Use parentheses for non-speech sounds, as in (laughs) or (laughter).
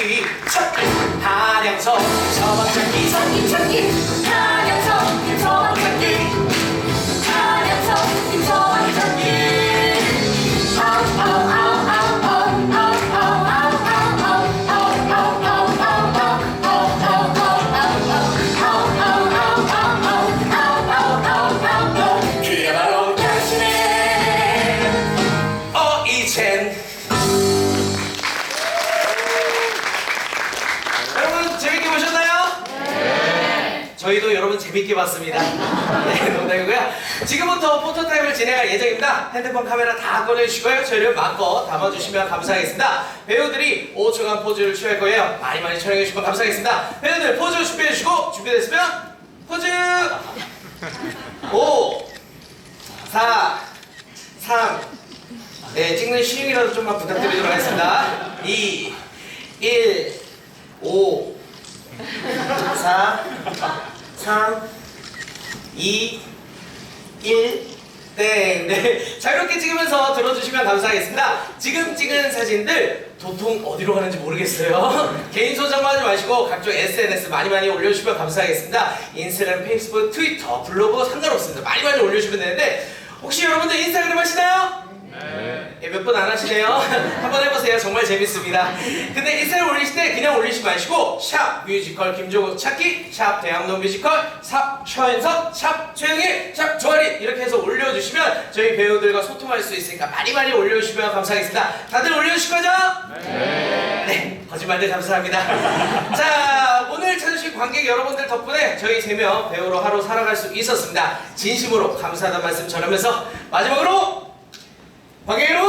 서방 찾기 찾기 한양서 서방 찾기 찾기 찾기 한양성 김서방 찾기 한양성 김서방 찾기. 그야말로 당신의 어 이젠 저희도 여러분 재밌게 봤습니다. (laughs) 네 농담이고요. 지금부터 포토타임을 진행할 예정입니다. 핸드폰 카메라 다 꺼내주시고요. 저희를 마음껏 담아주시면 감사하겠습니다. 배우들이 5초간 포즈를 취할 거예요. 많이 많이 촬영해주시면 감사하겠습니다. 배우들 포즈 준비해주시고 준비됐으면 포즈! 5 4 3 네, 찍는 시행이라도 좀만 부탁드리도록 하겠습니다. 2, 1, 5, 4, 3, 2, 1, 땡. 네. 자유롭게 찍으면서 들어주시면 감사하겠습니다. 지금 찍은 사진들 도통 어디로 가는지 모르겠어요. (laughs) 개인 소장만 하지 마시고 각종 SNS 많이 많이 올려주시면 감사하겠습니다. 인스타그램, 페이스북, 트위터, 블로그 상관없습니다. 많이 많이 올려주시면 되는데 혹시 여러분들 인스타그램 하시나요? 예, 몇 분 안 하시네요. (laughs) 한번 해보세요. 정말 재밌습니다. 근데 인스타를 올리실 때 그냥 올리지 마시고 샵 뮤지컬 김종국 찾기 샵 대학로 뮤지컬 샵 최현석 샵 최영일 샵 조아리 이렇게 해서 올려주시면 저희 배우들과 소통할 수 있으니까 많이 많이 올려주시면 감사하겠습니다. 다들 올려주실 거죠? 네. 거짓말들 감사합니다. (laughs) 자, 오늘 찾으신 관객 여러분들 덕분에 저희 세 명 배우로 하루 살아갈 수 있었습니다. 진심으로 감사하다는 말씀 전하면서 마지막으로 관객 여러분!